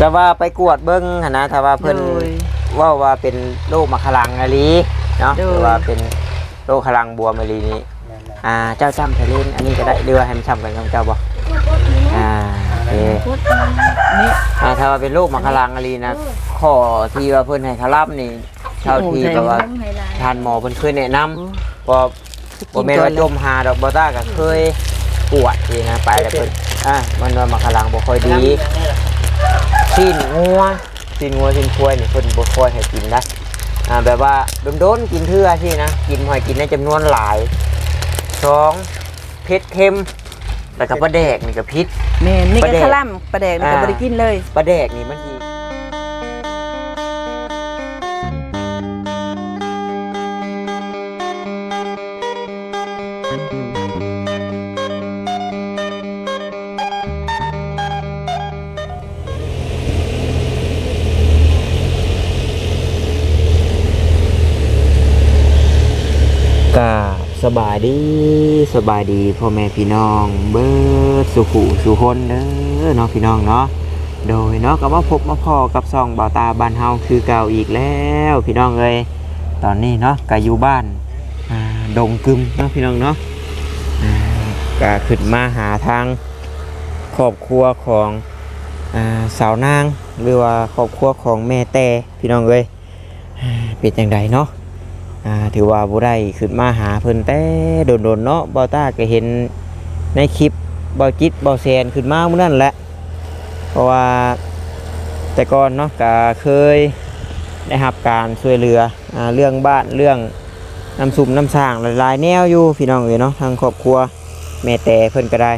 จะว่าไปกวดเบิ้งหั่นนะถ้าว่าเพิ่นโดย เว่าว่าเป็นโรคมะขลังอะลีเนาะโดยหรือว่าเป็นโรคขลังบวมอะลีนี้อ่าเจ้าจำทะเลนอันนี้ก็ได้เรือว่าให้มันจำกันกับเจ้าบ่อ่าโอเคนี่อ่าถ้าว่าเป็นโรคมะขลังอะลีนะข้อที่ว่าเพิ่นให้คารับนี่เท่าที่แบบว่าทานหมอเพิ่นเคยแนะนำเพอบ่แม่นว่าจมหาดอกบ่ต้าก็เคยปวดทีนะไปแล้วเพิ่นอ่ามันว่ามะขลังบ่ค่อยดี ชิ้นงัวชิ้นงัวชิ้นควายนี่เพิ่นบ่ค่อยให้กินนะอ่าแบบว่าโดนๆกินเทื่อที่นะกินหอยกินในจำนวนหลายสองเผ็ดเค็มแล้วก็ปลาแดกนี่ก็พิษ แม่นนี่ปก็ลาแดกขะล่ำปลาแดกนี่ก็อ่าบ่ได้กินเลย ปลาแดกนี่มันสิ กาสบายดีสบายดีพ่อแม่พี่น้องเบิดสุขุสุคนเด้อเนาะพี่น้องเนาะโดยเนาะก็มาพบมาพอกับซองบ่าวตาบ้านเฮาคือเก่าอีกแล้วพี่น้องเอ้ยตอนนี้เนาะก็อยู่บ้านดงกึมเนาะพี่น้องเนาะอ่าก็ขึ้นมาหาทางครอบครัวของอสาวนางหรือว่าครอบครัวของแม่แต่พี่น้องเอ้ยเป็นจังไดเนาะ อ่าถือว่าบ่ได้ขึ้นมาหาเพิ่นแต่โดนๆเนาะบ่ต้าก็เห็นในคลิปบ่จิตบ่แซนขึ้นมามื้อนั้นแหละเพราะว่าแต่ก่อนเนาะก็เคยได้รับการช่วยเหลืออ่าเรื่องบ้านเรื่องน้ำซุมน้ำสร้างหลายๆแนวอยู่พี่น้องเอ้ยเนาะทางครอบครัวแม่แต่เพิ่นก็ได้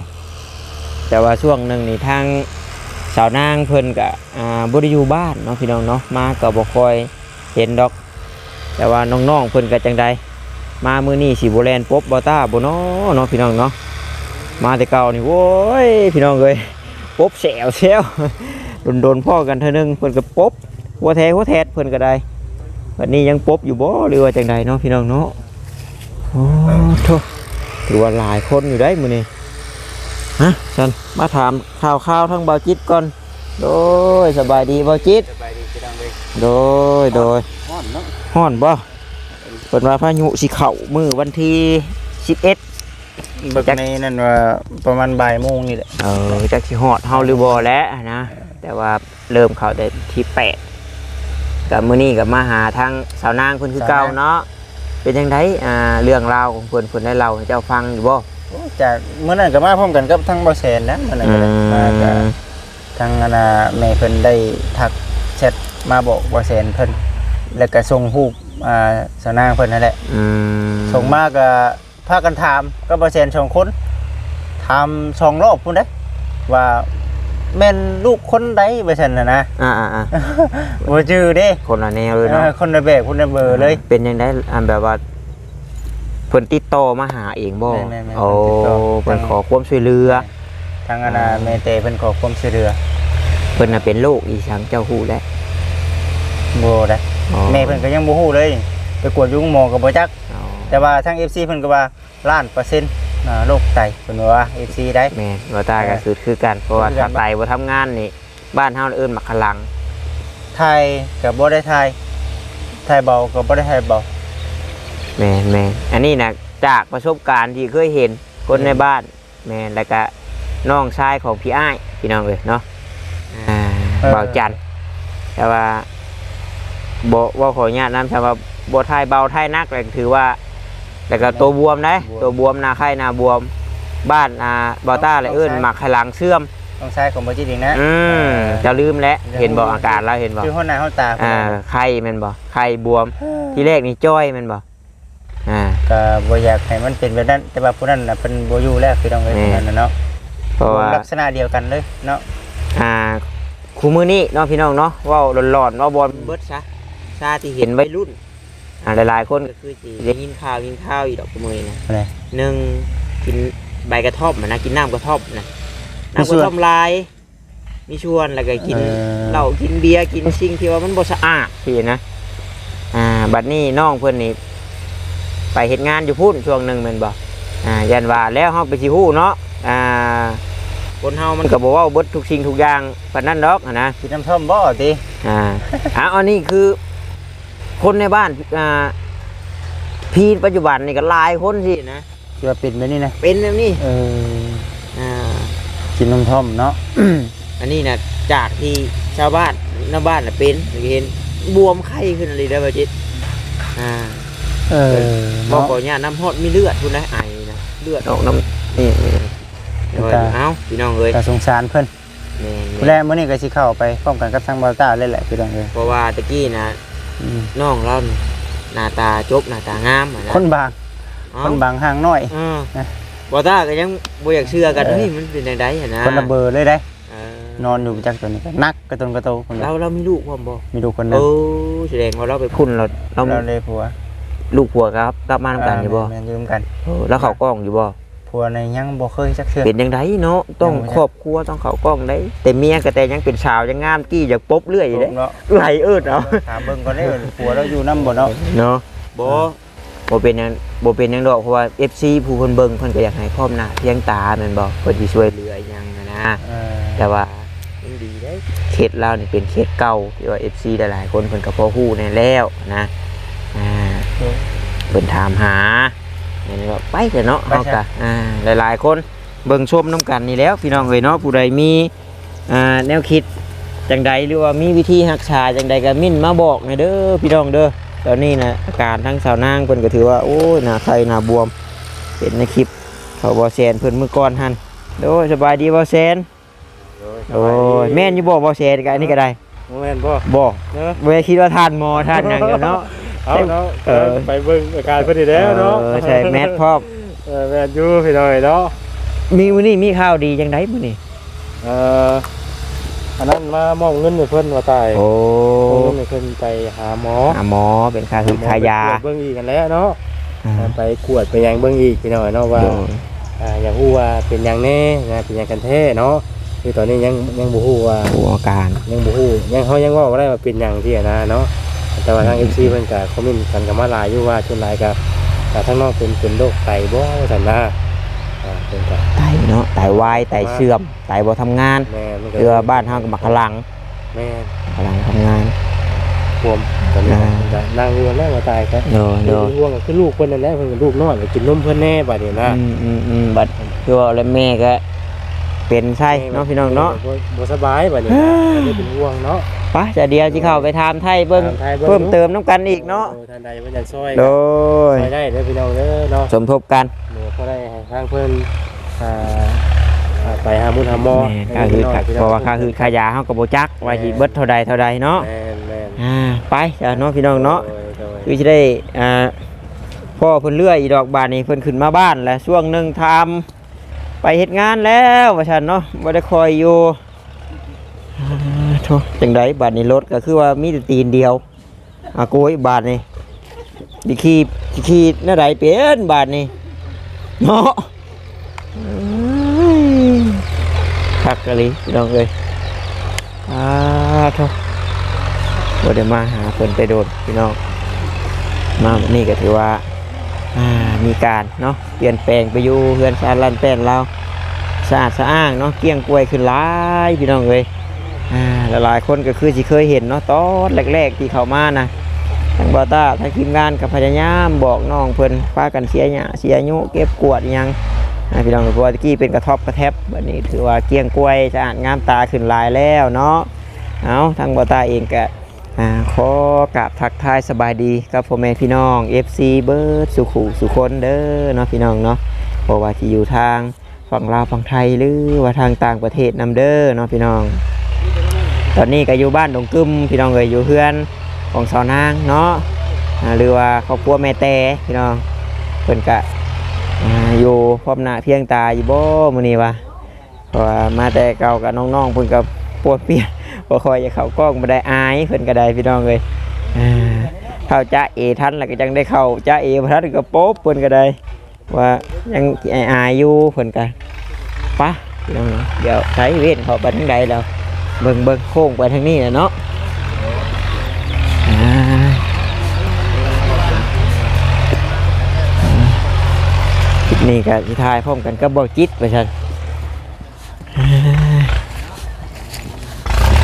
แต่ว่าช่วงหนึ่งนี่ทางสาวนางเพิ่นก็อ่าบ่ได้อยู่บ้านเนาะพี่น้องเนาะมาก็บ่ค่อยเห็นดอก แต่ว่าน้องๆเพิ่นก็จังใดมามื้อนี้สิบ่แลนปบบ่ต้าบ่เนาะเนาะพี่น้องเนาะมาแต่เก่านี่โว้ยพี่น้องเอ้ยปบแซวแซวโดนๆพ่อกันเท่านึงเพิ่นก็ปบหัวแท้หัวแท้เพิ่นก็ได้วันนี้ยังปบอยู่บ่หรือว่าจังใดเนาะพี่น้องเนาะโอ้โธ่ถือว่าหลายคนอยู่ได้มื้อนี้ฮะฉันมาถามข่าวๆทั้งเบาจิตก่อนโดยสบายดีเบาจิตสบายดีพี่น้องเลยโดยโดย ฮ้อนเนาะฮ้อนบ่เปิดว่าพายุสิเข้ามือวันที่11เบิกในนั่นว่าประมาณบ่ายโมงนี่แหละเออจักสิฮอดเฮาหรือบ่แล้วนะ แต่ว่าเริ่มเข้าได้ที่8กับมื้อนี้ก็มาหาทางสาวนางเพิ่นคือเก่าเนาะเป็นจังไดอ่าเรื่องราวของเพิ่นเพิ่นได้เล่าให้เจ้าฟังอยู่บ่โอ้จากเมื่อนั้นก็มาพร้อมกันกับทั้งเบาแสนนะเมื่อนั้นก็ได้มาก็ทางอนาแม่เพิ่นได้ทักแชทมาบอกเบาแสนเพิ่น แล้วก็ส่งรูปอ่าสาวนางเพิ่นนั่นแหละอืมส่งมาก็พากันถามก็เบาแสนสองคนถามสองรอบพุ่นเด้ว่าแม่นลูกคนใดเบาแสนน่ะนะ อ่าอ่าบ่ชื่อเด้คนละแนวเลยเนาะเออคนละแบบคนละเบอร์เลย เป็นจังไดอันแบบว่าเพิ่นติดต่อมาหาเองบ่แม่นๆๆโอ้เพิ่เพิ่นนติดต่อขอความช่วยเหลือ ทางอนาแม่เตเพิ่นขอความช่วยเหลือเพิ่นน่ะเป็นโรคอีสังเจ้าฮู้แล้วบ่ได้ อ๋อ แม่เพิ่นก็ยังบ่ฮู้เลย ไปกวดอยุงหมอก็บ่จักอ๋อแต่ว่าทาง FC เพิ่นก็ว่าล้านเปอร์เซ็นต์อ่าโรคไตเพิ่นว่า FC ได้แม่นว่าตายก็คือคือกันเพราะว่าคือกัถ้านไตบ่ทำงานนี่บ้านเฮาเอิ้นมักขลังไทยก็บ่ได้ไทยไทยเบาก็บ่ได้ไทยเบา แม่นแม่นอันนี้น่ะจากประสบการณ์ที่เคยเห็นคนในบ้านแม่นแล้วก็น้องชายของพี่อ้ายพี่น้องเอ้ยเนาะอ่าเบาจันทร์แต่ว่า บ่ว่าขออนุญาตนำถ้าว่าบ่ทายเบาทายนักแล้วก็ถือว่าแล้วก็ตัวบวมนะตัวบวมหน้าไข้หน้าบวม บ้านอ่าเบาต้าเลยเอิ้นมักขลังเสื่อมต้องใช้ของบ่จิตอีกนะอืมเออจะลืมแล้วเห็นบอกอาการแล้วเห็นบอกคือหัวหน้าหัวตาเพิ่นอ่าน่ะไข้แมันบอกไข้บวม ที่แรกนี่จ้อยแมันบอกอ่าก็บ่อยากให้มันเป็นแบบนั้น แต่ว่าผู้นั้นน่ะเพิ่นบ่อยู่แล้วคือต้องเอ้ยแม่ผู้นั้นน่ะเนาะเพราะว่าลักษณะเดียวกันเลยเนาะอ่าคู่มือนี้เนาะพี่น้องเนาะเว่าหลอนๆเว่าบอลเบิดซะ ซาที่เห็นวัยรุ่นอ่าหลายๆคนก็คือสิได้ยินข่าวยินข่าวอีดอกคู่มือนี้นะอะไร หนึ่งกินใบกระท่อมอะนะกินน้ำกระท่อมนะมีน้ำกส่วนระท่อมลาย มีชวนแล้วก็กินเออ เหล้ากินเบียร์กินสิ่งที่ว่ามันบ่สะอาดพี่นะอ่าบัดนี้น้องเพื่อนนี่ไปเฮ็ดงานอยู่พุ่นช่วงหนึ่งแม่นบ่อ่ายันว่าแล้วเฮาไปสิฮู้เนาะอ่าคนเฮามันก็บอกว่าเบิดทุกสิ่งทุกอย่างปานนั้นดอกอะนะ กินน้ำท่อมบ่ติอ่าอะอันนี้คือ คนในบ้านอ่าพีปัจจุบันนี่ก็หลายคนสินะที่ว่าเป็นแบบนี้นะเป็นแบบนี้เอออ่า กินน้ำท่อมเนาะ อันนี้นะจากที่ชาวบ้านหน้าบ้านน่ะเป็นเห็นบวมไข้ขึ้นอะไรได้ป่ะจิตอ่าเออบอกเนาะ ก่อนเนี่ยน้ำฮอดมีเลือดคุณนะไอนะเลือดออกน้ำนี่นี่เดี๋ยวตา เอ้าพี่น้องเอ้ยแต่สงสารเพิ่นแม่นผู้แรกมื้อนี้ก็สิเข้าไปพร้อมกันกับทางบอลต้าเลยแหละพี่น้องเอ้ยเพราะว่าตะกี้นะอืม น้องเรานี่หน้าตาจบหน้าตางามอะนะคนบาง เอ้าคนบางห่างน้อยอ่านะบอต้าก็ยังบ่อยากเชื่อกันเออเฮ้ยมันเป็นจังไดอะนะคนละเบอร์เลยได้ เออนอนอยู่จักตัวนี้ก็นักกระตุนกระโตคนเราละเรามีลูกพร้อมบ่มีดูคนหนึโอ้งแสดงว่าเราไปพุ่นเราเราเราเลยผัวลูกผัวครับ กลับมาทำกันอยู่บ่แม่นๆอยู่นำกัน เออแล้วเขากล้องอยู่บ่ ผัวในยังบ่เคยจักเทื่อเป็นยังไงเนาะต้องยังบ่ได้ครอบครัวต้องเขากล้องได้ แต่เมียก็แต่ยังเป็นสาวยังงามกี้อยากปบเรื่อยอยู่เด้เนาะไหลเอิดเอาถามเบิ่งก่อนได้อผัวเราอยู่นํบ่เนาะเนาะบ่บ่เป็นหยังบ่เป็นหยังดอกเพราะว่า FC ผู้เพิ่นเบิ่งเพิ่นก็อยากให้พร้อมหน้าเพียงตาแม่นบ่เพิ่นสิช่วยเหลืออิหยังอะนะเออแต่ว่ายังดีได้เคสเรานี่เป็นเคสเก่าที่ว่า FC หลายๆคนเพิ่นก็พอฮู้แน่แล้วนะอ่าเพิ่นถามหาเนี่ยนี่ก็ไปเถอะเนาะเฮาก็อ่าหลายๆ คนเบิ่งชมนํกันนี่แล้วพี่น้องเอ้ยเนาะผู้ใดมีอ่าแนวคิดจังใดหรือว่ามีวิธีรักษาจังใดก็มิ่นมาบอกหน่อยเด้อพี่น้องเด้อตอนนี้นะอาการทั้งสาวนางเพิ่นก็ถือว่าโอ้ยหน้าไข้หน้าบวมเห็นในคลิปเขาบ่แซนเพิ่นมื้อก่อนหั่นโดยสบายดีบ่แซนโอ้ยแม่นอยู่บ่บ่เสียกันอันนี้ก็ได้แม่นบ่บ่เนาะบ่ได้คิดว่าทานหมอทานหยังอยู่เนาะ เอาเนาะเออ ไปเบิ่งอาการเพิ่นนี่แล้วเนาะออใช่แมทพร้อมเออแม่นอยู่พี่น้อยเนาะมีมื้อนี้มีข่าวดีจังไดมื้อนี้เอ่ออันนั้นมามอบเงินให้เพิ่นว่าตายโอ้มอบเงินให้เพิ่นไปหาหมอหาหมอเป็นค่าคือค่ายาไปตรวจเบิ่งอีกกันแล้วเนาะอ่าไปกวดไปหยังเบิ่งอีกพี่น้อยเนาะว่าโดยอ่าอยากฮู้ว่าเป็นหยังแน่นะเป็นหยังกันแท้เนาะคือตอนนี้ยังยังบ่ฮู้ว่า ผู้อาการ ยังบ่ฮู้ยังเขายังเว่าบ่ได้ว่าเป็นหยังที่อะนะเนาะ แต่ว่าทาง FC เพิ่นก็คอมเมนต์กันก็มาหลายอยู่ว่าช่วงหลายก็อ่าทางนอกเป็นเป็นโรคไตบ่ว่าซั่นนะอ่าเพิ่นก็ไตเนาะไตวายไตเสื่อมไตบ่ทำงานแม่มันก็เรือบ้านเฮาก็มักขลังแม่ขลังทำงานบวมตอนนี้อ่ามันก็นั่งอยู่แล้วมาตายครับโดยโดยห่วงก็คือลูกเพิ่นนั่นแหละเพิ่นก็ลูกน้อยไปกินนมเพิ่นแน่บัดนี้นะอืมอืมอืมบัดคือว่าแล้วแม่ก็ เป็นไส้เนาะพี่น้องเนาะบ่บ่สบายบัดนี้เลยเป็นห่วงเนาะไปจะเดียวสิเข้าไปทยเบิ่งถามไทยเบิ่งเพิ่มเติมน้ำกันอีกเนาะท่านใดเพิ่นอยากช่วยโดยช่วยได้เด้อพี่น้องเด้อเนาะสมทบกันเดี๋ยวเขาได้ห้ทางเพิ่นอ่าไปหามุนหามอค่าคือเพราะว่าค่าคือค่ายาเฮาก็บ่จักว่าสิเบิดเท่าใดเท่าใดเนาะอ่าไปจ้ะเนาะพี่น้องเนาะคือสิได้อ่าพ่อเพิ่นเลื่อยอีดอกบานนี่เพิ่นขึ้นมาบ้านแล้วช่วงหนึงทำ ไปเฮ็ดงานแล้วว่าซั่นเนาะบ่ได้คอยอยู่อ่าโธ่จังไดบาดนี้รถก็คือว่ามีแต่ตีนเดียวอาโกยบาดนี่ดิขี่สิขี่แนวใดเป็นบาดนี่เนาะคักกะลิพี่น้องเอ้ยอ่าโธ่บ่ได้มาหาเพิ่นไปโดนพี่น้องมาวันนี่ก็ถือว่ามีการเนาะเปลี่ยนแปลงไปอยู่เฮือนชาลันแป้นเรา สะอาดสะอ้างเนาะเกลี้ยงกล้วยขึ้นหลายพี่น้องเอ้ยอ่าหลายคนก็คือสิเคยเห็นเนาะตอนแรกๆที่เข้ามานะทางบอต้าทางทีมงานกับพยายามบอกน้องเพิ่นพากันเสียหญ้าเสียอายุเก็บกวดยังพี่น้องเพราะว่าตะกี้เป็นกระทบกระแทบบัดนี้ถือว่าเกลี้ยงกล้วยสะอาดงามตาขึ้นหลายแล้วเนาะเอาทางบอต้าเองก็ขอกราบทักทายสบายดีครับพ่อแม่พี่น้อง FC เบิร์ดสุขุสุคนเด้อเนาะพี่น้องเนาะเพราะว่าที่อยู่ทาง ฝั่งลาวฝั่งไทยหรือว่าทางต่างประเทศนำเด้อเนาะพี่น้อง ตอนนี้ก็อยู่บ้านดงกึมพี่น้องเอยอยู่เฮือนของสาวนางเนาะหรือว่าครอบครัวแม่แต่พี่น้องเพิ่นก็อยู่พร้อมหน้าเพียงตาอยู่บ่มื้อนี้วะเพราะว่ามาแต่เก่ากับน้องๆเพิ่นก็ปวดเปียกบ่คอยจะเข้ากล้องบ่ได้อายเพิ่นก็ได้พี่น้องเอ้ยเข้าจ้าเอทันแล้วก็จังได้เข้าจ้าเอบ่ทันก็โป๊บเพิ่นก็ได้ ว่ายังอายอยู่เพิ่นกันปะเดี๋ยวใช้เวียนเขาไปทางใดเราเบิ่งเบิ่งโค้งไปทางนี้เลยเนาะนี่กับที่ทายพร้อมกันก็บอกจิตไปชัน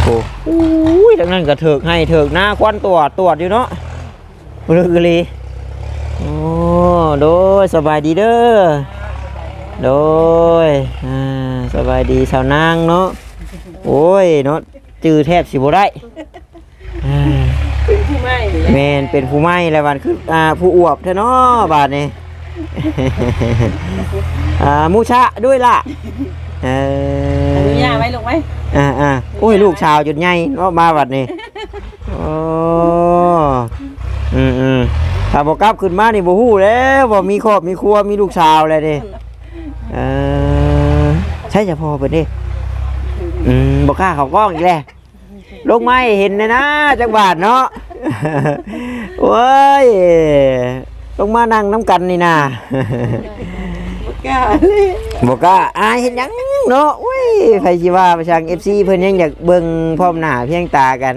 โอ้ยดังนั้นก็เถิกให้เถิกหน้าควันตัวตรวจอยู่เนาะบรือลี โอ้โดยสบายดีเด้อโดยอ่าสบายดีชาวนางเนาะโอ้ยเนาะจือแทบสิบ่ได้อ่าเป็นผู้ไม่แมนเป็นผู้ไม่แล้ววันคืออ่าผู้อวบเท่านาะบาทนี่อ่ามูชะด้วยล่ะเอออนุญาตไว้ลงไหมอ่าอ่าโอ้ยลูกชาวจนใหญ่เนาะมาบัดนี้โอ้อืมอืม ถ้าบอกลับขึ้นมานี่บ่ฮู้แล้วบ่มีครอบมีครัวมีลูกชาวเลยเดิเออใช่จะพอเปิดดิอืมบ่กล้าเข้ากล้องอีกแล้วลงไม้เห็นเลยนะจักบาทเนาะโอ้ยลงมานั่งน้ำกันนี่นะกล้าบอกว่าอายเห็นหยังเนาะอุ้ยใครสิว่าประชัง FC เพิ่นยังอยากเบิ่งพร้อมหน้าเพียงตากัน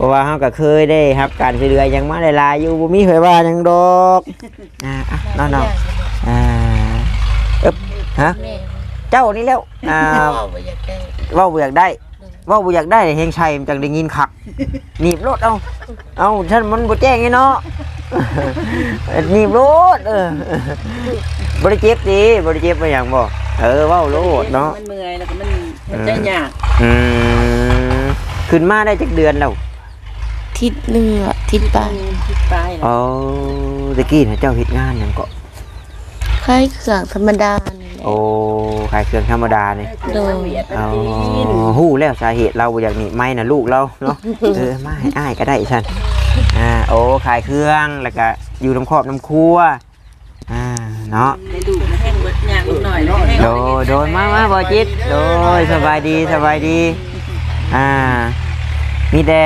เพราะว่าเฮาก็เคยได้รับ การช่วยเหลือหยังมาหลายๆอยู่บ่มีไผว่าหยังดอกอ่าอะน้องๆอ่าเอ๊บฮะเจ้านี่แล้วอ่าเว้าบ่อยากได้เว้าบ่อยากได้เฮงชัยมันจังได้ยินคักหนีบรถเอาเอาท่านมันบ่แจ้งไงเนาะหนีบรถเออบริเจ็บดีบริเจ็บไปอย่างบ่เออเว้าโลดเนาะ มันเมื่อยแล้วก็มันมันใจยาก อืมขึ้นมาได้จักเดือนแล้ว ทิศหนึ่งอะทิศไปคิดไปแล้วอ๋อตะกี้นะเจ้าเฮ็ดงานหยังก็ คล้ายเครื่องธรรมดานี่แหละ โอ้ขายเครื่องธรรมดานี่โดยเวียดอ๋อจีนฮู้แล้วสาเหตุเราบ่อยากหนีไม่น่ะลูกเราเนาะ เออมาให้อ้ายก็ได้ฉันอ่าโอ้ขายเครื่องแล้วก็อยู่น้ำครอบน้ำครัวอ่าเนาะในดูนะแห้งเบิดยางลูกหน่อยแล้วแห้งโดยโดยมามาบอจิตโดยสบายดีสบายดี อ่า มีแต่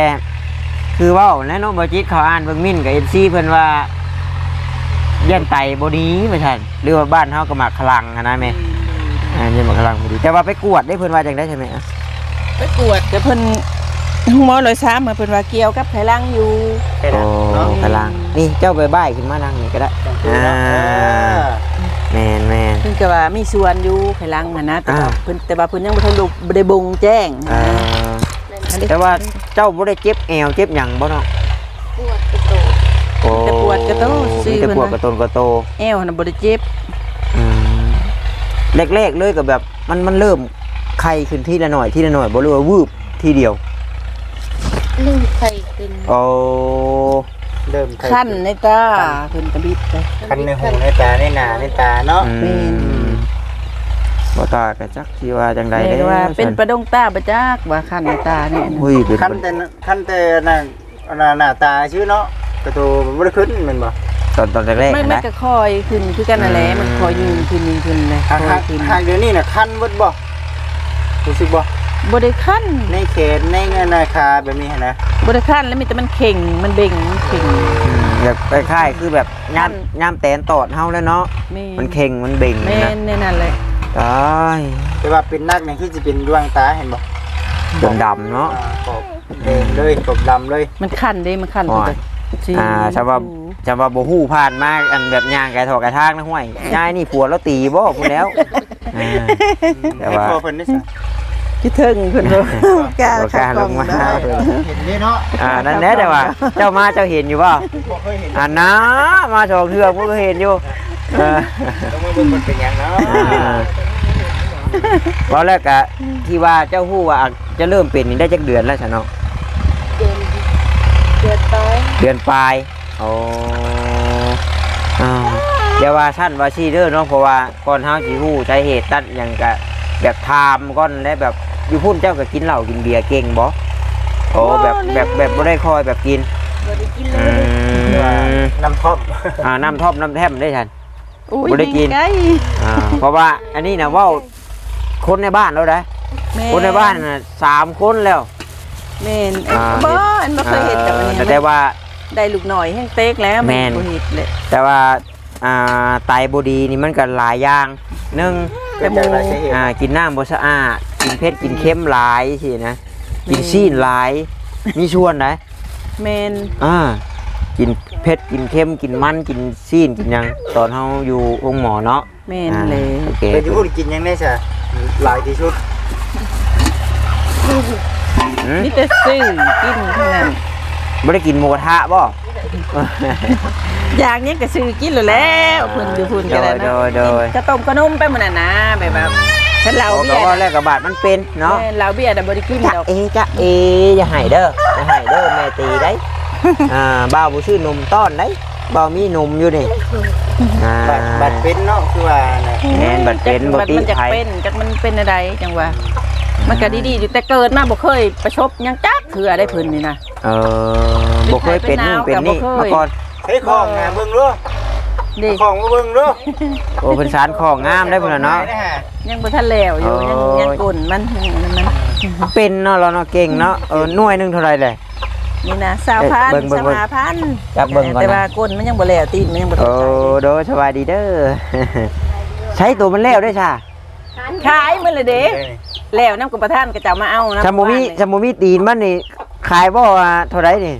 คือเว่าแน่นอนบอจิตเขาอ่านเบิ่งมิ่นกับเอ็นซีเพิ่นว่าเยี่ยนไตบดีไม่ใช่หรือว่าบ้านเฮาก็มักขลังอะนะแม่อ่าเยี่ยนมักขลังบดีแต่ว่าไปกวดได้เพิ่นว่าจังได้ใช่ไหมอะไปกวดกับเพิ่นหมอลอยซ้ำมาเพิ่นว่าเกี่ยวกับไขลังอยู่โอ้ขลังนี่เจ้าไปบ่ายขึ้นมานั่งนี่ก็ได้อ่าแมนแมน เพิ่นก็ว่ามีส่วนอยู่ไขลังอะนะแต่ว่าอ่า เพิ่นแต่ว่าเพิ่นยังบ่ทันรู้บ่ได้บ่งแจ้งอ่า แต่ว่า เจ้าบ่ได้เจ็บแอวเจ็บหยังบ่เนาะปวดกระโตกโอ้แต่ปวดกระโตซื่อมีแต่ปวดเพิ่นกระตนกระโตแอวน่ะบ่ได้เจ็บอืมแรกๆเลยกับแบบ มันมันเริ่มไข้ขึ้นที่ละหน่อยที่ละหน่อยบ่รู้ว่าวืบทีเดียวเรื่องไข้ขึ้นโอ้เริ่มไข้คันในตาเพิ่นก็บิดไปคันในหูในตาในหน้าในตาเนาะ อืม บ่ตากะจักที่ว่าจังใดแม่เด้ก็ว่าเป็นประดงตาบ่จักว่าคันในตาเนี่ยอุ้ยเป็นคันแต่คันแต่นั่นหน้าหน้าตาชื่อเนาะกระตูมันบ่ได้ขึ้นแม่นบ่ตอนตอนแรกไม่ๆไม่นะก็คอยขึ้นคือกันนั่นแหละมันคอยยืนขึ้นยืนขึ้นเลยคหาอยหาขึ้นหากเดี๋ยวนี้น่ะคันเบิดบ่รู้สึกบ่บ่ได้คันในแขนในเงินนาคาแบบนี้หั้นนะบ่ได้คันแล้วมีแต่มันเข่งมันเบ่งมันเข่ง อืมแบบคล้ายๆคือแบบย่ามย่ามแตนตอดเฮาแล้วเนาะแม่มันเข่งมันเบ่งแม่นะนในนั่นเลย ตายแต่ว่าเป็นนักนี่คือสิเป็นดวงตาเห็นบ่จนดำเนาะอ่ขอบแดงเลยขอบดำเลย มันคันเด้มันคันโอ้ยจริงอ่าชาวบ้านจะว่าบ่ฮู้ผ่านมาอันแบบย่างไก่ถอกกระทากนะห้วยยายนี่ผัวแล้วตีบ่พูดแล้วอ่าแต่ว่าให้พ่อเพิ่นได้ซะคิดถึงเพิ่นบ่กล้าบ่กล้าลงมาได้เห็นนี่เนาะอ่านั่นแหละแต่ว่า เจ้ามาเจ้าเห็นอยู่บ่บ่เคยเห็นอ่านะมาสองเทือกผมก็เห็นอยู่เออ ต้องมาเบิ่งมันเป็นหยังเนาะอ่าเพราะแรกอะที่ว่าเจ้าฮู้ว่าจะเริ่มเป็นนี่ได้จักเดือนแล้วซะเนาะเดือนเดือนไปเดือนปลายโอ้อ้าวอย่าว่าท่านว่าซี่เด้อเนาะเพราะว่าก่อนเฮาสิฮู้สาเหตุตัดหยังก็แบบถามก่อนและแบบอยู่พุ่นเจ้าก็กินเหล้ากินเบียร์เก่งบ่โอ้แบบแบบแบบบ่ได้คอยแบบกินบ่ได้กินเลอืยว่ามน้ำท่อม อ่าน้ำท่อมน้ำแทมได้ทัน อุ้ยบ่ได้กินไอ่าเพราะว่าอันนี้นะเว่าคนในบ้านเราได้แม่คนในบ้านน่ะสามคนแล้ว แม่นอ่า บ่อันบ่เคยเห็นแต่อันอ่านี้แต่ว่า ได้ลูกหน่อยแห้งเต็กแล้วแม่น บ่เห็นเลย แต่ว่าอ่าไตบดีนี่มันก็หลายอย่างหนึ่งเกิดจากอะไรสาเหตุอ่ากินน้ำบ่สะอาด กินเผ็ดกินเค็มหลายสินะ กินซีนหลาย มีชวนไหนแม่นอ่า กินเผ็ดกินเค็มกินมันกินซีนกินหยังตอนเฮาอยู่โรงหมอเนาะแม่นอ่าเลยโอเคเป็นอยู่อุ่นกินหยังได้ซะหลายที่สุดหืมมีแต่ซื้อกินเท่านั้นบ่ได้กินหมูกระทะบ่ อย่างนี้ก็ซื้อกินแล้วแหล้วเพิ่นอยู่พุ่นก็ได้โดนะยโดยกระต้มขนมไปมื้อนั้นนะแบบว่าฉันเหล้าโอ้เบีก็ยร์ว่าแรกกับบาทมันเป็นเนาะ แม่เหล้าเบียร์น่ะบ่ได้กินจะดอก เอจะเออย่าให้เด้ออย่าให้เด้อแม่ตีได้ อ่าบ่าวบ่ชื่อนมต้อนได้บ่าวมีนมอยู่นี่อ่าบัตรบัตรเป็นเนาะคือว่าน่ะแม่นบัดเป็นบ่บัดติมันจะไผเป็นจักมันเป็นอะไรจังว่ามันก็ดีๆอยู่แต่เกิดมาบ่เคยประสบหยังจักเถื่อได้เพิ่นนี่นะเออบ่เคยเป็นนู่นเป็นนี่เป็นไผเป็นนาวมาก่อนเฮ้ยของนะเบิ่งดูเด็กของมาเบิ่งดูโอ้เพิ่นสารของงามได้พุ่นน่ะเนาะได้ฮะยังบ่ทันแล้วอยู่ยังโอ้ยยังกลนมันมันเป็นเนาะเราเนาะเก่งเนาะเออหน่วยหนึงเท่าไหร่เลย นี่นะสาวพันเบิ่งเบิ่งสเบิ่ง มาพันจับเบิ่งก่อนนะแต่ว่ากลนมันยังบ่แล้วตีนมันยังบ่โอ้โดยสบายดีเด้อ ใช้ตัวมันแล้วได้ช่าขายมื้อละเด้แล้วนำกับประธานก็จะเอามาเอานะชาโมมิชาโมมิตีนมันนี่ขายบ่ว่าเท่าไหร่นี่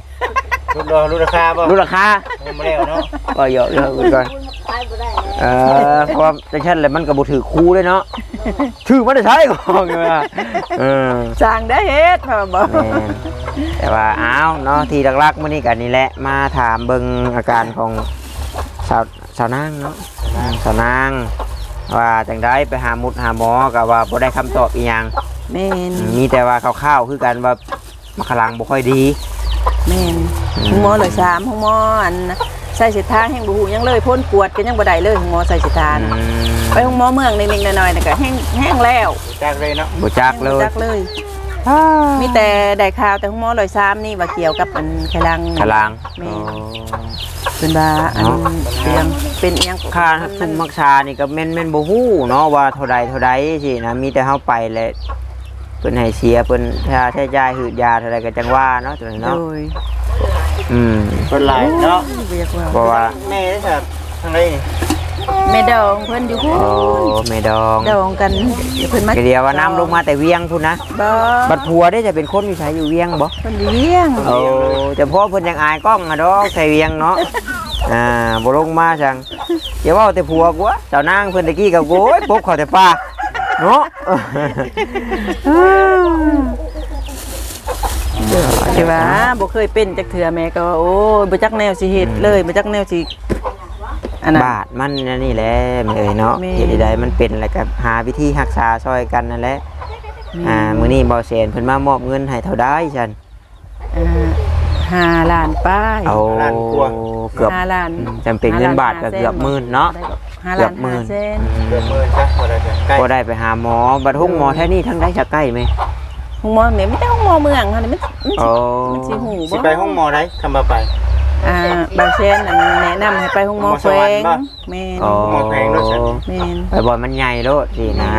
รู้ดอรู้ราคาบ่รู้ราคายังบ่แล้วเนาะบ่เยอะเยอะก่อนเออเพราะว่าแต่ฉันเลยมันก็บ่ถือคู่เลยเนาะถือมันได้ใช้ก่อนเลยว่าเออสร้างได้เฮ็ดเพราะว่าบ่แม่น แต่ว่าอ้าวเนาะที่หลักๆมื้อนี้กันนี่แหละมาถามเบิ่งอาการของสาวสาวนางเนาะอืมสาวนาง ว่าจังได้ไปหามุดหาหมอก็ว่าบ่ได้คำตอบอีหยังแม่นมีแต่ว่าคร่าวๆคือกันว่ามาขลังบ่ค่อยดี แม่นห้องหมอเลยสามห้องหมออันใส่สิทางแห่งบ่ฮู้หยังเลยพ่นกวดก็ยังบ่ได้เลยห้องหมอใส่สิทานอืมไปห้องหมอเมืองนิดๆหน่อยๆน่ะก็แห้งแห้งแล้วจักเลยเนาะบ่จักเลย จักเลย มีแต่ได้ข่าวแต่ห้องหมอลอยซ้ำนี่ว่าเกี่ยวกับอันขลัง ขลังแม่ อ๋อเป็นว่าอันเนาะเรื่องเป็นอีหยังค่าทุนมักชานี่ก็แม่นแม่นบ่ฮู้เนาะว่าเท่าใดเท่าใดสินะมีแต่เฮาไปแหละเพิ่นให้เสียเพิ่นค่าใช้จ่ายหืดยาเท่าใดก็จังว่าเนาะตัวนี้โดเนาะยอืมเพิ่นหลายเนาะเรียกว่าเพราะว่าแม่ได้ครับทางใดนี่ แม่ดองเพิ่นอยู่พุ่นโอ้แม่ดองดองกันเพิ่นมาก็เดียวว่าน้ำลงมาแต่เวียงพุ่นนะบ่บัดผัวได้จะเป็นคนอยู่ไสอยู่เวียงบ่เพิ่นอยู่เลี้ยงโอ้แต่พ่อเพิ่นยังอายกล้องอะดอกใส่เวียงเนาะอ่าบ่ลงมาจังอย่าเว้าแต่ผัวกูวะเจ้านางเพิ่นตะกี้ก็โอ้ยปบเข้าแต่ป่าเนาะใช่ว่าบ่เคยเป็นจักเทื่อแม่ก็ว่าโอ้ยบ่จักแนวสิเฮ็ดเลยบ่จักแนวสิ อันนั้น บาดมันนั่นนี่แหละแม่เอ้ยเนาะแม่เฮ็ดใดๆมันเป็นแล้วก็หาวิธีรักษาช่วยกันนั่นแหละอ่ามื้อนี้บ่แสนเพิ่นมามอบเงินให้เท่าใดฉันอ่าห้าล้านป้ายเอาเกือบห้าล้านจำเป็นเงินบาทก็เกือบหมื่นเนาะ ห้าเกืล้าอนบหมื่นห้าแสนเดือนมื้อจ้ะบ่ได้จ้ะใกล้บ่ได้ไปหาหมอบัดห้องหมอแท้นี่ทั้งได้จะใกล้ไหมห้องหมอแม่ไม่ได้ห้องหมอเมืองเฮานี่มันมันโอ้สิมันสิหูสิบ่ไปห้องหมอได้คำว่าไป อ่าบางเช่นอันแนะนำให้ไปห้องหมอห้องหมอแขสววรรค์งบ่แม่นโอ้หมอแพงด้วยฉันแม่นไปบ่อนมันใหญ่โลดสินะ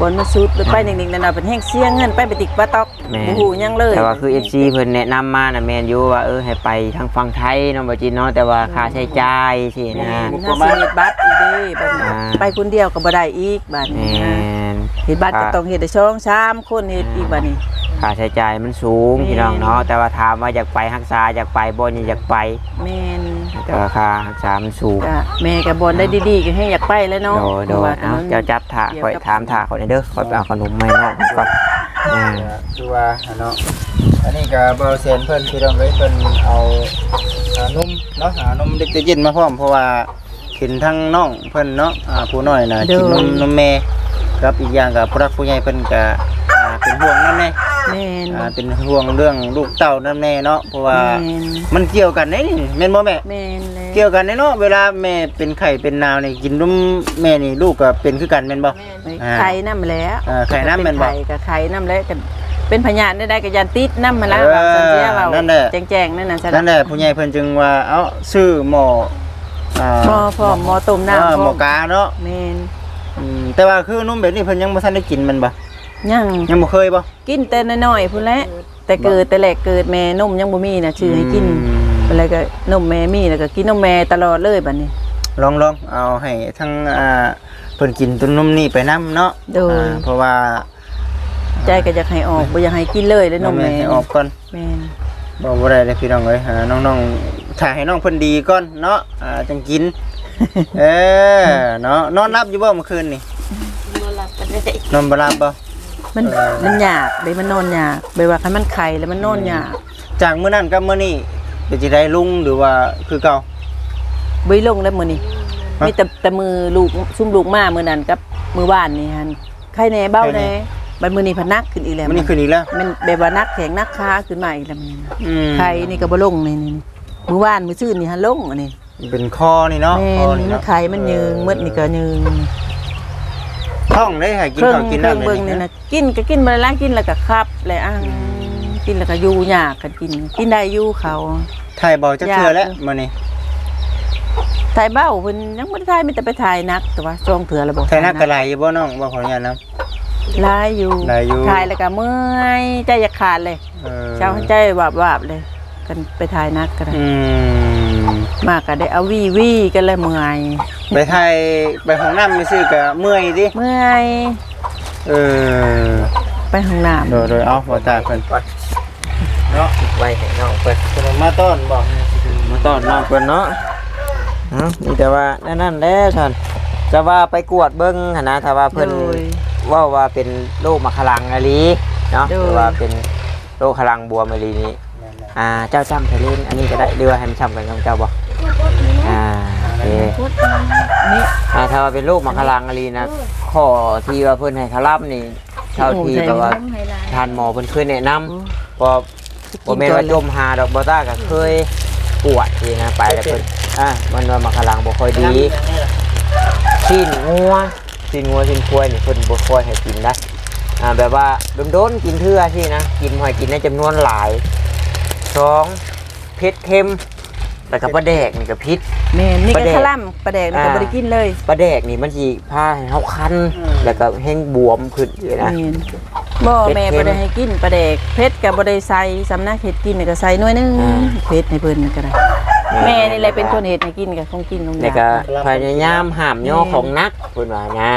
บนมาสุดหรือไปหนึ่งๆนั่นน่ะเป็นแห้งเสียเงินไปไปติกปลาตอกแม่นบ่ฮู้หยังเลยแต่ว่าคือ FC เพิ่นแนะนำมาน่ะแม่นอยู่ว่าเออให้ไปทางฝั่งไทยเนาะบ่จินเนาะแต่ว่าค่าใช้จ่ายสินะ น่าสิเฮ็ดบัตรอีกเด้บัดนี้อ่า ไปคนเดียวก็บ่ได้อีกบัดแม่นี้นะ นเฮ็ดบัตรก็ต้องเฮ็ดได้ช่องสามคนเฮ็ดอีกบัดนี้ ค่าใช้จ่ายมันสูงแม่นพี่น้องเนาะแต่ว่าถามว่าอยากไปรักษาอยากไปบ่นี่อยากไปแม่นแต่ว่าค่ารักษามันสูงก็แม่ก็บ่ได้ดีๆก็ให้อยากไปแล้วเนาะโดยโดยพระว่เอาถนนเจ้าจับถาคอยถามถาเขาเด้อคอยไปเอาขนมมาให้น้องก่อนอ่าคือว่าเนาะอันนี้ก็บ่เซนเพิ่นพี่น้องเอ้ยเพิ่นเอาอ่านมเนาะหานมเด็กจะเย็นมาพร้อมเพราะว่ากินทั้งน้องเพิ่นเนาะอ่าผู้น้อยน่ะกินนมนมแม่ครับอีกอย่างก็ผู้รักผู้ใหญ่เพิ่นก็อ่าเป็นห่วงนั่นแน่ แม่นอ่าเป็นห่วงเรื่องลูกเต้านั่นแน่เนาะเพราะว่าแม่นมันเกี่ยวกันเด้นี่แม่นบ่แม่ แม่นเลยเกี่ยวกันเนาะเวลาแม่เป็นไข้เป็นนาวนี่กินนมแม่นี่ลูกก็เป็นคือกันแม่นบ่ อ่าไข่น้ำแหล้วอ่าไข่น้ำแม่นบ่ ไข่กับไข่น้ำแล้วกันเป็นพยานได้ได้กับยันติดน้ำมาแล้วเออว่าสันเสียเรานั่นแหละแจ้งๆนั่นน่ะใช่นั่นแหละผู้ใหญ่เพิ่นจึงว่าเอ้าซื้อหมออ่าหมอพร้อมหมอต้มเออน้ำหมอกาเนาะแม่นอืมแต่ว่าคือนมแบบนี้เพิ่นยังบ่ทันได้กินมันบ่ ยังยังบ่เคยบ่กินแต่น้อยๆพุ่นแหละแต่เกิดแต่แรกเกิดแม่นมยังบ่มีน่ะชื่อให้กินอืมอะไรก็นมแม่มีแล้วก็กินนมแม่ตลอดเลยบัดนี้ลองลองเอาให้ทั้งอ่าเพิ่นกินตัวนมนี่ไปนํเนาะโดยอ่าเพราะว่าใจก็อยากให้ออกบ่อยากให้กินเลยเลยนมแม่ให้ออกก่อนแม่นบ่บ่ได้เลยพี่น้องเอ้ยหาน้องๆถ้าให้น้องเพิ่นดีก่อนเนาะอ่าจังกินเออเนาะนอนรับอยู่บ่เมื่อคืนนี่บ่หลับกันได้นอนบ่หลับบ่ มันมันยากเลยมันนอนยากไปว่าคันมันไข่แล้วมันนอนยากจากมื้อนั้นกับมื้อนี้เป็นสิได้ลุงหรือว่าคือเก่าบ่ลงแล้วมื้อนี้ฮะมีแต่แต่มือลูกซุ่มลูกมามื้อนั้นกับมื้อวานนี่หั่นไข่แหน่เบ้าแหน่บัดมื้อนี้พะนักขึ้นอีกแล้วมื้อนี้คืนอีกแล้วมันแบบว่านักแข็งนักค้าขึ้นมาอีกแล้วมันอืมไข่นี่ก็บ่ลงนี่นี่มื้อวานมื้อซื่นนี่หั่นลงอันนี้เป็นคอนี่เนาะแม่คอนนี่มันเนาะไข่มันยืงมืดนี่ก็ยืง ท้องได้ให้กินเครื่องข้าวกินเครื่องน้ำเบิ่งนี่นะกินก็กินบ่ได้ละกินแล้วก็คับแล้วอ่างกินแล้วก็อยู่ยากกันกิน กินได้อยู่เขา ถ่ายเบาจักเทื่อแล้วยากมื้อนี้ถ่ายเบ้าเพิ่นยังบ่ได้ถ่ายมีแต่ไปถ่ายนักแต่ว่าจองเถื่อแล้วบ่ถ่ายนักกระไรอยู่บ่น้องบ่ขออนุญาตนะหลายอยู่หลายอยู่ถ่ายแล้วก็เมื่อยใจจะขาดเลยเออเช้าใจวาบๆเลย กันไปถ่ายนักก็ได้อืม มากก็ได้เอาวี่วี่กันเลยเมื่อยไปถ่ายไปห้องน้ำนี่ซื่อก็เมื่อยดิเมื่อยเออไปห้องน้ำโดยโดยเอาบ่ตาเพิ่นเนาะไว้ให้น้องเพิ่นเพิ่นมาต้อนบ่มาต้อนน้องเพิ่นเนาะเอ้านี่แต่ว่านั่นนั่นแหล้วท่านจะว่าไปกวดเบิ่งหั่นนะถ้าว่าเพิ่นโดยเว่าว่าเป็นโรคมะขลังอะลีเนาะโดยหรือว่าเป็นโรคขลังบวมอะลีนี้ อ่าเจ้าจำไทเลนอันนี้ก็ได้เรือว่าให้มันจำกันกับเจ้าบ่อ่าโอเคนี่อ่าถ้าว่าเป็นโรคมะขลังอลีนะข้อที่ว่าเพิ่นให้คลับนี่เท่าที่แบบว่าทานหมอเพิ่นเคยแนะนำพอบ่แม่นว่าจมหาดอกบ่ต้าก็เคยปวดทีนะไปแล้วเพิ่นอ่ามันว่ามะขลังบ่ค่อยดีชิ้นงัวชิ้นงัวชิ้นควายนี่เพิ่นบ่ค่อยให้กินนะอ่าแบบว่าโดนๆกินเทื่อที่นะกินหอยกินในจำนวนหลาย สองเผ็ดเค็มแล้วก็ปลาแดกนี่ก็พิษ แม่นนี่ปก็ลาแดกขะล่ำปลาแดกนี่ก็อ่าบ่ได้กินเลยปลาแดกนี่มันสิพาให้เฮาคันแล้วก็แห้งบวมขึ้นอยู่นะ แม่นบ่เผ็ดแม่เค็มบ่ได้ให้กินปลาแดกเผ็ดก็บ่ได้ใส่สำนักเฮ็ดกินนี่ก็ใส่หน่อยหนึงอ่า เผ็ดให้เพิ่นก็ได้แม่นี่แหละเป็นคนเฮ็ดให้กินก็คงกินคงอแล้วยากก็พยายามห้ามย่อของนักเพิ่นว่านะ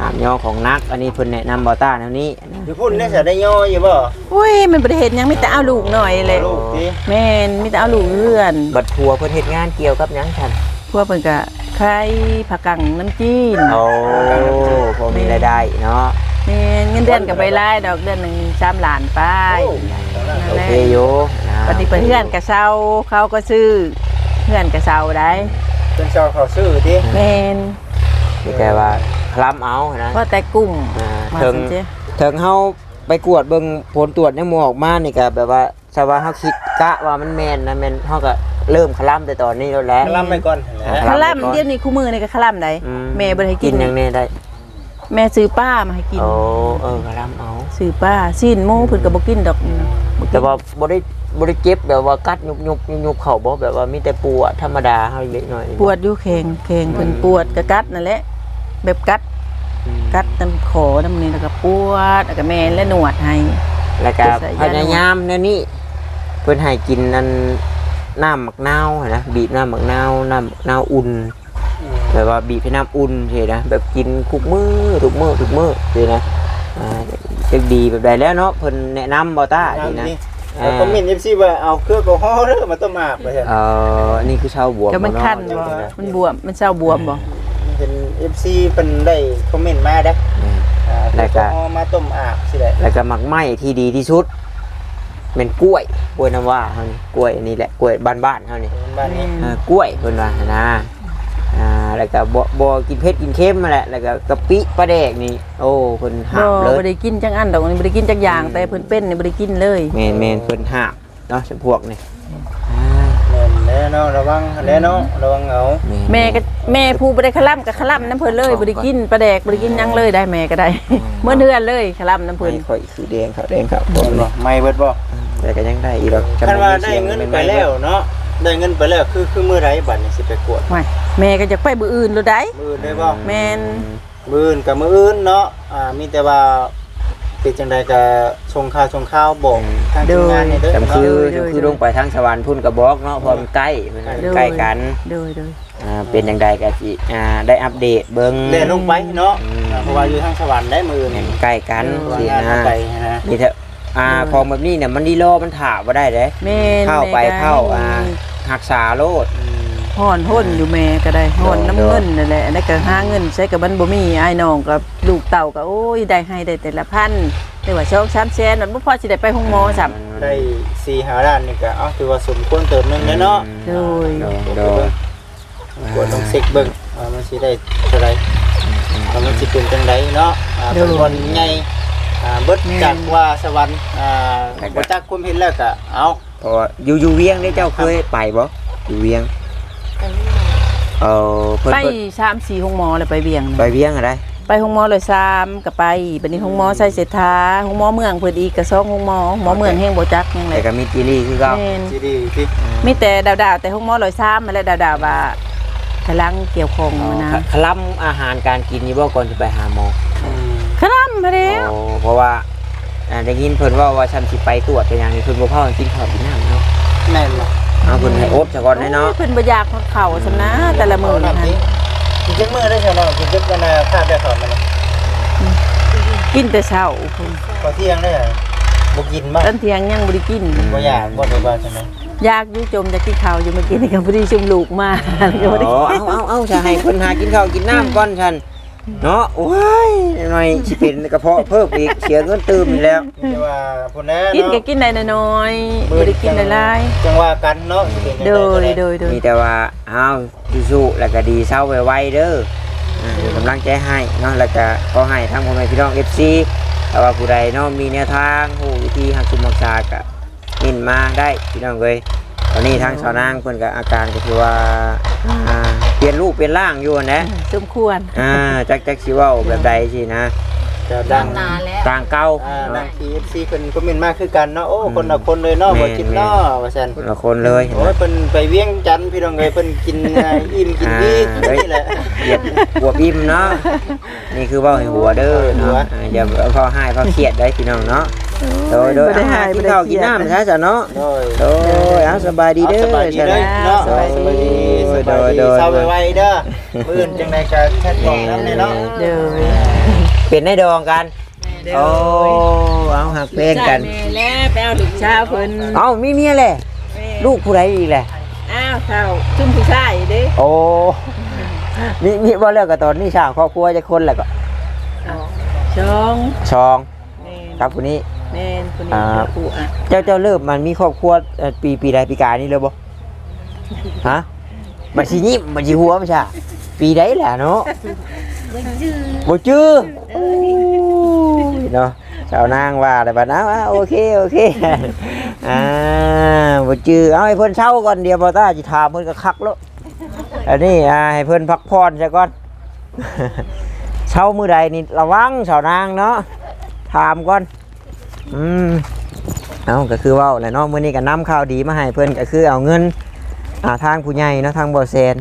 ห้ามย่อของนัก อันนี้เพิ่นแนะนำบ่ต้าแนวนี้นะอยู่พุ่นได้จะได้ย่ออยู่บ่อุ้ยมันบ่ได้เฮ็ดหยังมีแต่เอาลูกหน่อยเลยลูกติแม่นมีแต่เอาลูกเพื่อนบัดทัวเพิ่นเฮ็ดงานเกี่ยวกับหยังซั่นพวกเพิ่นก็ขายผักกังน้ำจีนโอ้พอมีรายได้เนาะแม่นเงินเดือนก็ไปหลายดอกเดือนหนึง3ล้านไปนั่นโอแหละเคอยู่นะปฏิบัติเพื่อนก็เซาเขาก็ซื้อเพื่อนก็เซาได้เป็นชาวเขาซื้อติแม่นมีแต่ว่าค ล้ำเอานะเพราะแต่กุ้งอ่ามาถึงสิเจ้ถึงเฮาไปกวดเบิ่งผลตรวจในหมู่ออกมานี่ก็แบบว่าสว่าเฮาคิดกะว่ามันแม่นนะแม่นเฮาก็เริ่มคล้ำแต่ตอนนี้แล้วแหละลำไปก่อนแหละคาร่ำเดี๋ยวนี้คู่มือนี่ก็คาร่ำได้อืแม่บ่ได้ให้กิกินนหยังแน่ได้แม่ซื้อป้ามาให้กินโอ้เออคล้ำเอาซื้อป้าซีนหมูเพิ่นก็บ่กินดอกบ่กินแต่ว่าบ่ได้บ่ได้เจ็บแบบว่ากัดยุบยุบยุบยุบเข้าบ่แบบว่ามีแต่ปวดธรรมดาเฮาเล็กน้อยปวดอยู่แข้งแข้งเพิ่นปวดก็กัดนั่นแหละ แบบกัดอืมกัดน้ำขอน้ำนี่แล้วก็ปวดแล้วก็แม่นและนวดให้ แล้วก็ใส่พยาหนวดยายามแนวนี้เพิ่นให้กินนั่นน้ำหมักนาวนะบีบน้ำหมักนาวน้ำหมักนาวอุ่นแบบว่าบีบให้น้ำอุ่นเฉยนะแบบกินทุกมือทุกมือทุกมือเฉยนะอ่าจะดีแบบใดแล้วเนาะเพิ่นแนะนำบอต้าดีนะแล้วคอมเมนต์ FC ว่าเอาเครื่องแอลกอฮอล์เด้อมาต้มอาบว่าซั่นเอ่ออันนี่คือชาวบวมก็มันบ่เาะคันบ่มันบวมมันเศร้าบวมบ่เห็น FC เพิ่นได้คอมเมนต์มาเด้ออืมอ่าแล้วก็แอลกอฮอล์มาต้มอาบสิแหละแล้วก็หมักไหม้ที่ดีที่สุดเป็นกล้วยกล้วยน้ำว่าเฮานี่กล้วยอันนี้แหละกล้วยบ้านๆเฮานี่บ้านนี้ เอ่อกล้วยเพิ่นว่านะอ่าแล้วก็บ่บ่กินเผ็ดกินเค็มมาแหละแล้วก็กะปิปลาแดกนี่โอ้เพิ่นห้าบ่มเลยบ่ได้กินจังอันดอกนี่บ่ได้กินจักอย่างแต่เพิ่นเป็นนี่บ่ได้กินเลย แมนแมนเพิ่นห้ามเนาะจำพวกนี่อ่า แม่นแน่เนาะระวังแน่เนาะระวังเอาแม่ก็แม่ผู้บ่ได้คล่ำก็คล่ำน้ำเพิ่นเลยบ่ได้กินปลาแดกบ่ได้กินหยังเลยได้แม่ก็ได้เหมื่อนเดือนเลยคล่ำน้ำเพิ่เพิ่นนค่อยคือแดงเขาแดงเขาบ่บ่ไม่เบิดบ่แต่ก็ยังได้อีกดอกคันว่าได้เงินไปแล้วเนาะได้เงินไปแล้วคือคือมื้อไรบัดนี้สิไปกวดไม่แม่ก็จะไปบื้ออื่นโลดได้มื้ออื่นได้บ่แม่นมื้ออื่นกับมื้ออื่นเนาะอ่ามีแต่ว่า เป็นจังไดก็ส่งข่าวส่งข่าวบอกทางทีมงานนี่เด้อจำคือเนาะจำคือลงไปทางสวรรค์พุ่นกระบอกเนาะเพราะมันใกล้เพิ่นว่าใกล้กันโดยโดยอ่าเป็นจังใดก็สิอ่าได้อัปเดตเบิ่งเดินลงไปเนาะอืมอ่าเพราะว่าอยู่ทางสวรรค์ได้มื้ออื่นแม่นใกล้กันว่าสิงานนะเอาไปนะนี่เถอะอ่าของแบบนี้เนี่ยมันดีโลมันถาบ่ได้เด้ แม่นเข้าไปแม่ก็เข้าอ่ารักษาโลดอืม ฮ้อนห้นอยู่แม่ก็ได้ฮ้อนน้ำเงินนั่นแหละแล้วก็หาเงินใช้กับมันบ่มีอ้ายน้องกับลูกเต่าก็โอ้ยได้ให้ได้แต่ละพันแต่ว่าช่อง3แสนนั่นบ่พอสิได้ไปห้องหมอซ้ํได้สี่หาล้านนี่ก็เอาถือว่าสมควรเติมหนึงแน่เนาะโดยโดยโดยกดต้องเช็คเบิ่งว่ามันสิได้เท่าไหร่ว่ามันสิเป็นจังไดเนาะอ่าเป็นวันใหญ่อ่าเบิดจากว่าสวรรค์อ่าบ่จักความเห็นแล้วก็เอาเพราะว่าอยู่อยู่เวียงได้เจ้าเคยไปบ่อยู่เวียงกันนี่ เออเพิ่นไปเพิ่น3 4ห้องหมอแล้วไปเวียงไปเวียงอะไรไปห้องหมอเลย3ก็ไปบัดนี้ห้องหมอใส่เสถาห้องหมอเมืองเพิ่นอีกก็สองห้องหมอห้องหมอเมืองแฮงบ่จักหยังเลแต่ยก็มีจีรีคือเก่าแม่นสิดีที่มีแต่ดาวๆแต่ห้องหมอร้อยซ้ำมาแล้วดาวๆว่าพลังเกี่ยวข้องนะคลำอาหารการกินนี่บ่ก่อนจะไปหาหมออืมคร่ำมาแล้วโอ้เพราะว่าอ่าได้ยินเพิ่นว่าว่าฉันสิไปตรวจเป็นหยังนี่เพิ่นบ่พากินข้าวกินน้ำเนาะแม่นบ่ เอาเพิ่นให้อดซะก่อนได้เนาะเพิ่นบ่อยากของเขาซำนะ แต่ละมื้อเอานะน้ำนี้กินจักมื้อได้ใช่เนาะกินจักกันน่ะคาดได้ขอมันน่ะกินแต่เช้าพุ่นพอเที่ยงได้เหรอบ่กินมากตอนเที่ยงยังบ่ได้กินบ่อยากบ่ได้ว่าใช่ไหมอยากอยู่จมจะกินข้าวอยู่เมื่อกี้นี่ก็บ่ได้ชุมลูกมาก็บ่ได้อ๋อเอาเอาเอาจะให้เพิ่นหากินข้าวกินน้ำก่อนฉัน เนาะโอ้ยหน่อยสิเป็นกระเพาะเพิ่มอีกเสียเงินตื่มอีกแล้วมีแต่ว่าพุ่นแน่กินก็เนาะกินได้น้อยๆบ่ได้กินหลายจังว่ากันเนาะสิเป็นๆจังโดใก็ยโดยโดยมีแต่ว่าเอาสู้ๆแล้วก็ดีเศร้าไวๆเด้ออ่าเป็นกำลังใจให้เนาะแล้วก็ขอให้ทั้งพ่อแม่พี่น้อง FC ถ้าว่าผู้ใดเนาะมีแนวทางฮู้วิธีหักสุมรักษาก็มินมาได้พี่น้องเอ้ยต อนนี้ทางสาวนางเพิ่นก็อาการก็คือว่าอ่าเปลี่ยนรูปเปลี่ยนร่างอยู่นะสมควรอ่าจักจักสิเว้าแบบใดสินะจะดังนานแล้วต่างเก่าอ่าดัเนาะง TFC เพิ่นก็เม่นมากคือกันเนาะโอ้คนละคนเลยเนาะแม่บ่นกินเนาะว่าซั่นคนละคนเลยโอ้ยเพิ่นไปเวียงจันทน์พี่น้องเอ้ยเพิ่นกินอ่าอิ่มกินดีอ่านี่แหละเหยียดหัวพิมพ์เนาะนี่คือเว้าให้หัวเด้อเนาะอ่าอย่าเอาพอให้พอเครียดได้พี่น้องเนาะ โดยโดยบ่ได้อาหาหารยกิบ่นได้ข้าวเคกิรีนยด น้ำซะจ้ะเนาะโดยโดยเอาสบายดีเด้อสบายดีเด้อเนาะสบายดีสบายดีสบายดีเศร้าไว้ๆเด้อมื้ออื่นจังได๋ก็แชทบอกนำแน่เนาะเด้อเป็นในดองกันโอ้เอาหักเพลงกัน แม่แล้วไปเอาลูกชาวเพิ่นเอามีเมียแหละลูกผู้ใดอีกแหละอ้าวเท่าซุ่มผู้ชายเด้โอ้มีมีบ่เลิกกับตอนนี้สร้างครอบครัวจะคนแหละก็ช่องชองแม่นครับผู้นี้ แม่นคนนี้อ่าเจ้าผู้อะเจ้าเจ้าเริ่มมันมีครอบครัวเอ่อปีปีใดปีกายนี่เลยบ่ฮะมันสิยิ้มมันสิหัวมันใช่ปีใดแหละเนาะบ่จื้อโอ้ยเนาะชาวนางว่าแต่บัดนั้นอะโอเคโอเคอ่าบ่จื้อเอาให้เพิ่นเช่าก่อนเดี๋ยวบ่ต้าสิถามเพิ่นก็คักแล้วอันนี้อ่าให้เพิ่นพักผ่อนซะก่อน เช่ามื้อใดนี่ระวังชาวนางเนาะถามก่อน อืมเอาก็คือว่าแหละเนาะมื้อนี้ก็นำข่าวดีมาให้เพิ่นก็คือเอาเงินอ่าทางผู้ใหญ่เนาะทางบ่อแซน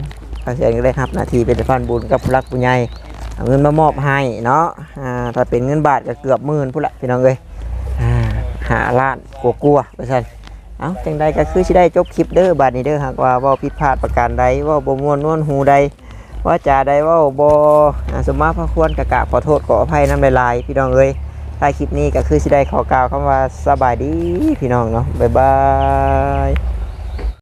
บ่อแซนก็ได้รับหน้าที่เป็นสะพานบุญกับผู้รักผู้ใหญ่เอาเงินมามอบให้เนาะอ่าถ้าเป็นเงินบาทก็เกือบหมื่นพุ่นละพี่น้องเอ้ยอ่าหาล้านกลัวๆว่าซั่นเอาจังใดก็คือสิได้จบคลิปเด้อบาดนี้เด้อหากว่าเว้าผิดพลาดประการใดเว้าบ่ม่วนนวลหูใดว่าจาใดเว้าบ่อ่าสมมาพระควรกะกราบขอโทษขออภัยนำหลายๆพี่น้องเอ้ย ถ้าคลิปนี้ก็คือสิได้ขอกล่าวคำว่าสบายดีพี่น้องเนาะบ๊ายบาย